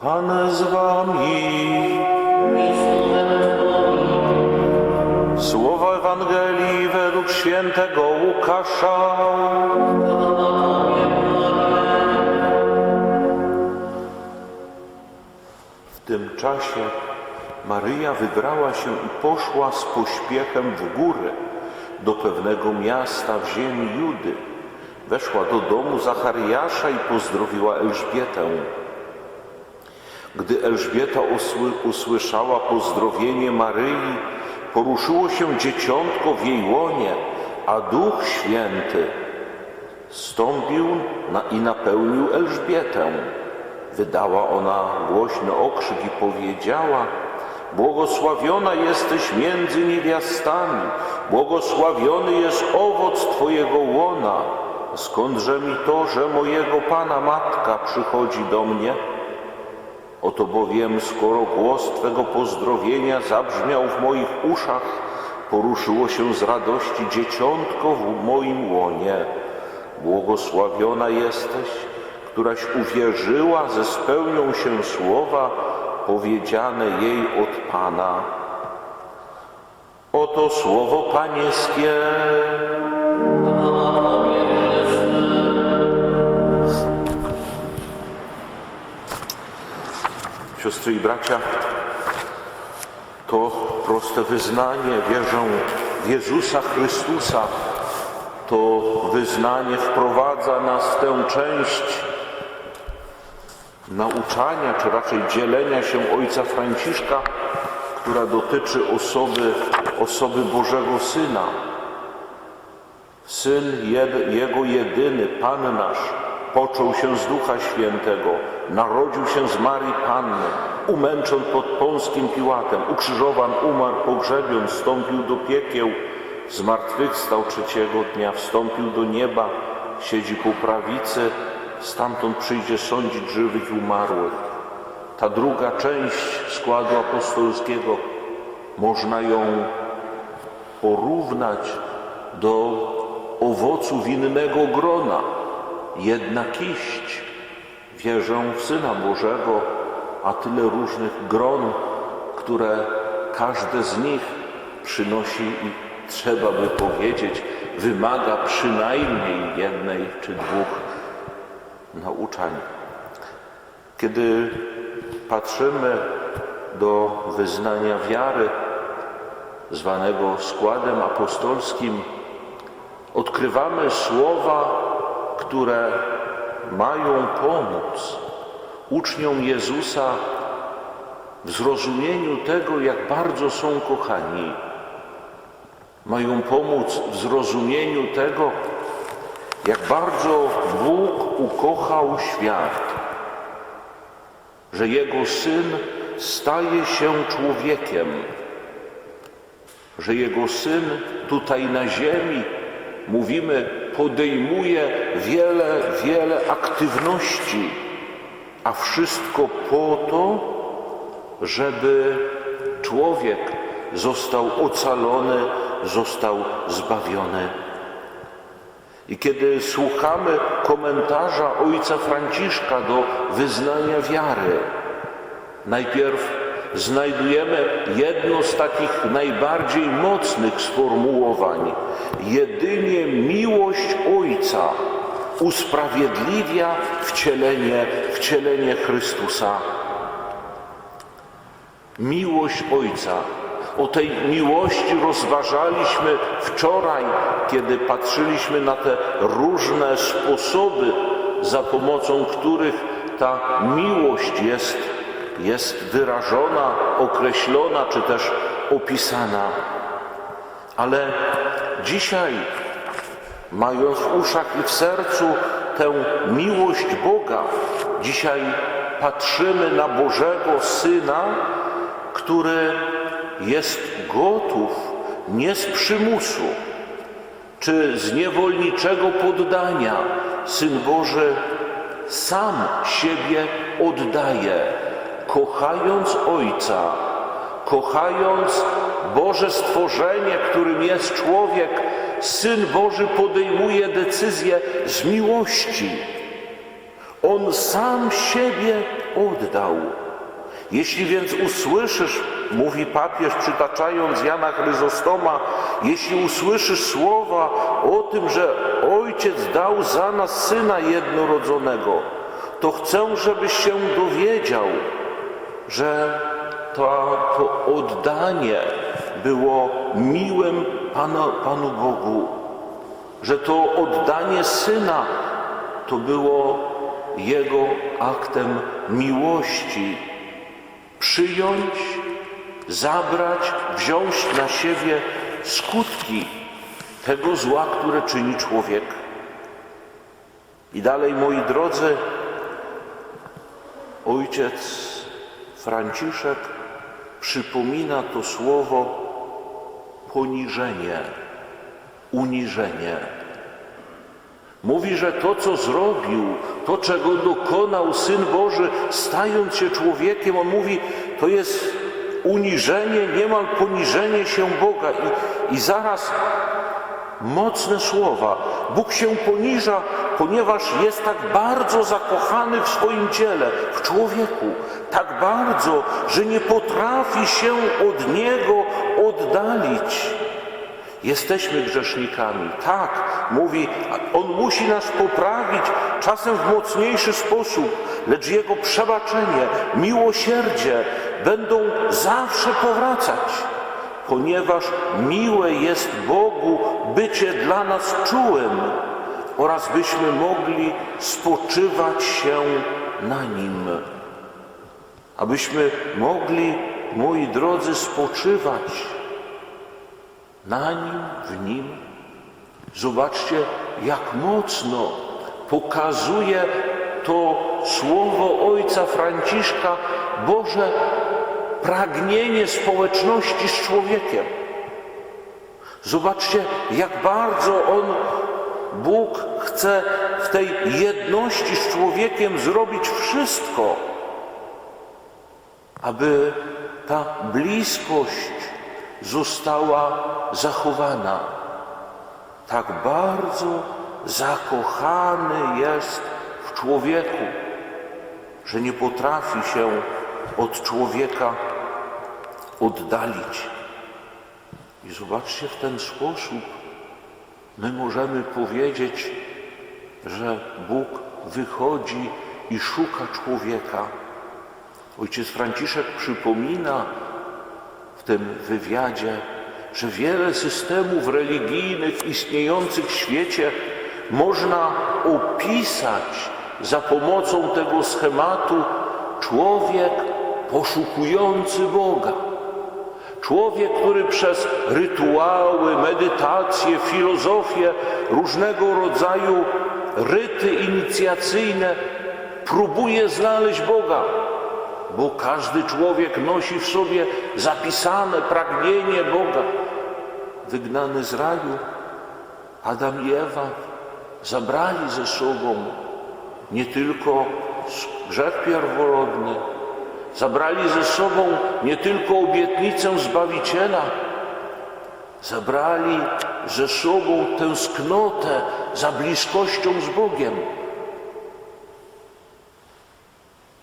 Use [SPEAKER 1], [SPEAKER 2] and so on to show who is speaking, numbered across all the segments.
[SPEAKER 1] Pan z wami. Słowa Ewangelii według świętego Łukasza. W tym czasie Maryja wybrała się i poszła z pośpiechem w górę do pewnego miasta w ziemi Judy. Weszła do domu Zachariasza i pozdrowiła Elżbietę. Gdy Elżbieta usły, usłyszała pozdrowienie Maryi, poruszyło się dzieciątko w jej łonie, a Duch Święty stąpił na, i napełnił Elżbietę. Wydała ona głośny okrzyk i powiedziała: Błogosławiona jesteś między niewiastami, błogosławiony jest owoc Twojego łona. Skądże mi to, że mojego Pana matka przychodzi do mnie? Oto bowiem, skoro głos Twego pozdrowienia zabrzmiał w moich uszach, poruszyło się z radości dzieciątko w moim łonie. Błogosławiona jesteś, któraś uwierzyła, ze spełnią się słowa powiedziane jej od Pana. Oto słowo Pańskie. Siostry i bracia, to proste wyznanie, wierzę w Jezusa Chrystusa. To wyznanie wprowadza nas w tę część nauczania, czy raczej dzielenia się Ojca Franciszka, która dotyczy osoby, osoby Bożego Syna. Syn Jego jedyny, Pan nasz, począł się z Ducha Świętego, narodził się z Marii Panny, umęczon pod Pąskim Piłatem, ukrzyżowan, umarł, pogrzebion, wstąpił do piekieł, zmartwychwstał trzeciego dnia, wstąpił do nieba, siedzi po prawicy, stamtąd przyjdzie sądzić żywych i umarłych. Ta druga część składu apostolskiego, można ją porównać do owocu winnego grona. Jedna kiść. Wierzę w Syna Bożego, a tyle różnych gron, które każde z nich przynosi i trzeba by powiedzieć, wymaga przynajmniej jednej czy dwóch nauczań. Kiedy patrzymy do wyznania wiary, zwanego składem apostolskim, odkrywamy słowa, które mają pomóc uczniom Jezusa w zrozumieniu tego, jak bardzo są kochani. Mają pomóc w zrozumieniu tego, jak bardzo Bóg ukochał świat, że Jego Syn staje się człowiekiem, że Jego Syn tutaj na ziemi, mówimy, podejmuje wiele, wiele aktywności, a wszystko po to, żeby człowiek został ocalony, został zbawiony. I kiedy słuchamy komentarza ojca Franciszka do wyznania wiary, najpierw znajdujemy jedno z takich najbardziej mocnych sformułowań. Jedynie miłość Ojca usprawiedliwia wcielenie, wcielenie Chrystusa. Miłość Ojca. O tej miłości rozważaliśmy wczoraj, kiedy patrzyliśmy na te różne sposoby, za pomocą których ta miłość jest, jest wyrażona, określona czy też opisana. Ale dzisiaj, mając w uszach i w sercu tę miłość Boga, dzisiaj patrzymy na Bożego Syna, który jest gotów nie z przymusu czy z niewolniczego poddania. Syn Boży sam siebie oddaje, kochając Ojca, kochając Boże stworzenie, którym jest człowiek, Syn Boży podejmuje decyzję z miłości. On sam siebie oddał. Jeśli więc usłyszysz, mówi papież przytaczając Jana Chryzostoma, jeśli usłyszysz słowa o tym, że Ojciec dał za nas Syna jednorodzonego, to chcę, żebyś się dowiedział, że to, to oddanie było miłym Pana, Panu Bogu, że to oddanie Syna to było Jego aktem miłości. Przyjąć, zabrać, wziąć na siebie skutki tego zła, które czyni człowiek. I dalej, moi drodzy, ojciec Franciszek przypomina to słowo poniżenie, uniżenie. Mówi, że to, co zrobił, to, czego dokonał Syn Boży, stając się człowiekiem, on mówi, to jest uniżenie, niemal poniżenie się Boga. I, i zaraz mocne słowa. Bóg się poniża, ponieważ jest tak bardzo zakochany w swoim ciele, w człowieku. Tak bardzo, że nie potrafi się od Niego oddalić. Jesteśmy grzesznikami, tak, mówi, On musi nas poprawić, czasem w mocniejszy sposób, lecz Jego przebaczenie, miłosierdzie będą zawsze powracać, ponieważ miłe jest Bogu bycie dla nas czułym oraz byśmy mogli spoczywać się na Nim. Abyśmy mogli, moi drodzy, spoczywać na nim, w nim. Zobaczcie, jak mocno pokazuje to słowo Ojca Franciszka Boże pragnienie społeczności z człowiekiem. Zobaczcie, jak bardzo On, Bóg, chce w tej jedności z człowiekiem zrobić wszystko, aby ta bliskość została zachowana. Tak bardzo zakochany jest w człowieku, że nie potrafi się od człowieka oddalić. I zobaczcie, w ten sposób my możemy powiedzieć, że Bóg wychodzi i szuka człowieka. Ojciec Franciszek przypomina w tym wywiadzie, że wiele systemów religijnych istniejących w świecie można opisać za pomocą tego schematu człowiek poszukujący Boga. Człowiek, który przez rytuały, medytacje, filozofię, różnego rodzaju ryty inicjacyjne próbuje znaleźć Boga bo każdy człowiek nosi w sobie zapisane pragnienie Boga. Wygnany z raju, Adam i Ewa zabrali ze sobą nie tylko grzech pierworodny, zabrali ze sobą nie tylko obietnicę Zbawiciela, zabrali ze sobą tęsknotę za bliskością z Bogiem.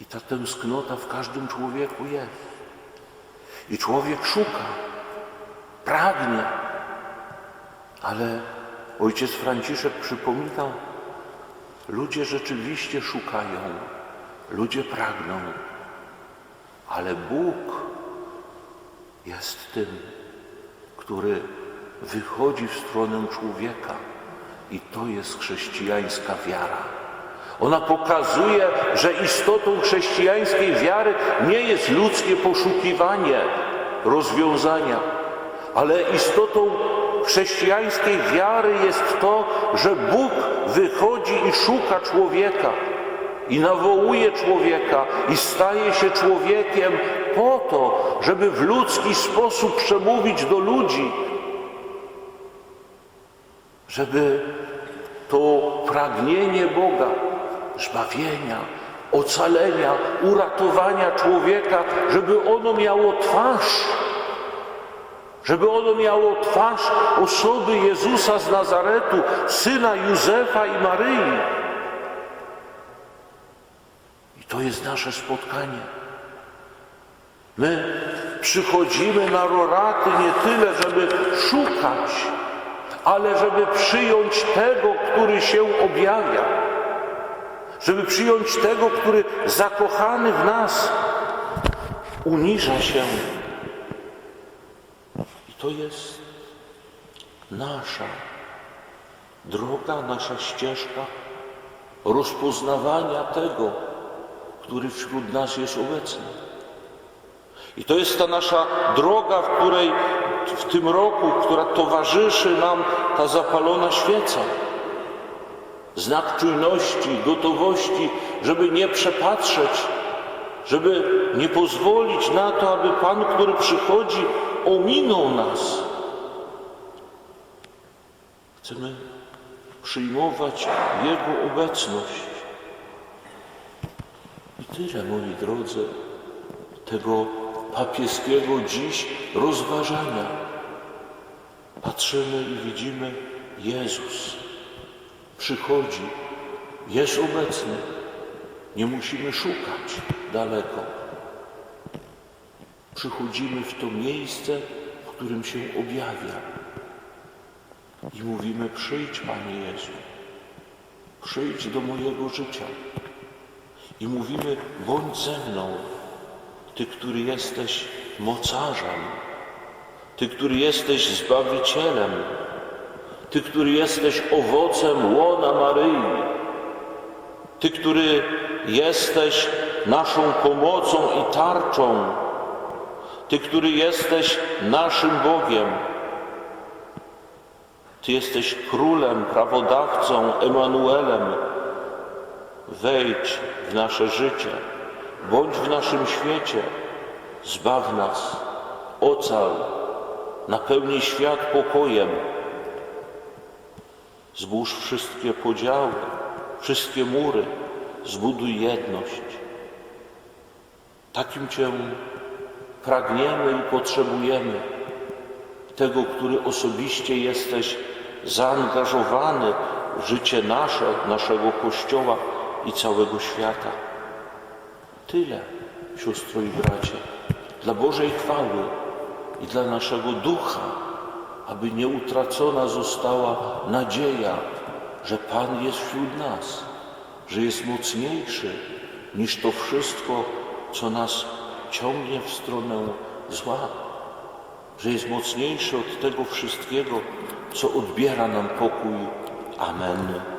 [SPEAKER 1] I ta tęsknota w każdym człowieku jest. I człowiek szuka, pragnie, ale ojciec Franciszek przypominał, ludzie rzeczywiście szukają, ludzie pragną, ale Bóg jest tym, który wychodzi w stronę człowieka i to jest chrześcijańska wiara. Ona pokazuje, że istotą chrześcijańskiej wiary nie jest ludzkie poszukiwanie rozwiązania, ale istotą chrześcijańskiej wiary jest to, że Bóg wychodzi i szuka człowieka i nawołuje człowieka i staje się człowiekiem po to, żeby w ludzki sposób przemówić do ludzi, żeby to pragnienie Boga zbawienia, ocalenia, uratowania człowieka, żeby ono miało twarz, żeby ono miało twarz osoby Jezusa z Nazaretu, syna Józefa i Maryi. To jest nasze spotkanie. My przychodzimy na roraty nie tyle, żeby szukać, ale żeby przyjąć tego, który się objawia. Żeby przyjąć tego, który zakochany w nas uniża się. I to jest nasza droga, nasza ścieżka rozpoznawania tego, który wśród nas jest obecny. I to jest ta nasza droga, w której w tym roku, która towarzyszy nam ta zapalona świeca. Znak czujności, gotowości, żeby nie przepatrzeć, żeby nie pozwolić na to, aby Pan, który przychodzi, ominął nas. Chcemy przyjmować Jego obecność. Tyle, moi drodzy, tego papieskiego dziś rozważania. Patrzymy i widzimy Jezus. Przychodzi, jest obecny. Nie musimy szukać daleko. Przychodzimy w to miejsce, w którym się objawia. I mówimy: Przyjdź, Panie Jezu, przyjdź do mojego życia. I mówimy: Bądź ze mną, Ty, który jesteś mocarzem, Ty, który jesteś zbawicielem, Ty, który jesteś owocem łona Maryi, Ty, który jesteś naszą pomocą i tarczą, Ty, który jesteś naszym Bogiem. Ty jesteś królem, prawodawcą, Emanuelem. Wejdź w nasze życie, bądź w naszym świecie, zbaw nas, ocal, napełnij świat pokojem. Zbóż wszystkie podziały, wszystkie mury, zbuduj jedność. Takim Cię pragniemy i potrzebujemy tego, który osobiście jesteś zaangażowany w życie nasze, naszego Kościoła i całego świata. Tyle, siostro i bracie, dla Bożej chwały i dla naszego ducha, aby nie utracona została nadzieja, że Pan jest wśród nas, że jest mocniejszy niż to wszystko, co nas ciągnie w stronę zła że jest mocniejszy od tego wszystkiego, co odbiera nam pokój. Amen.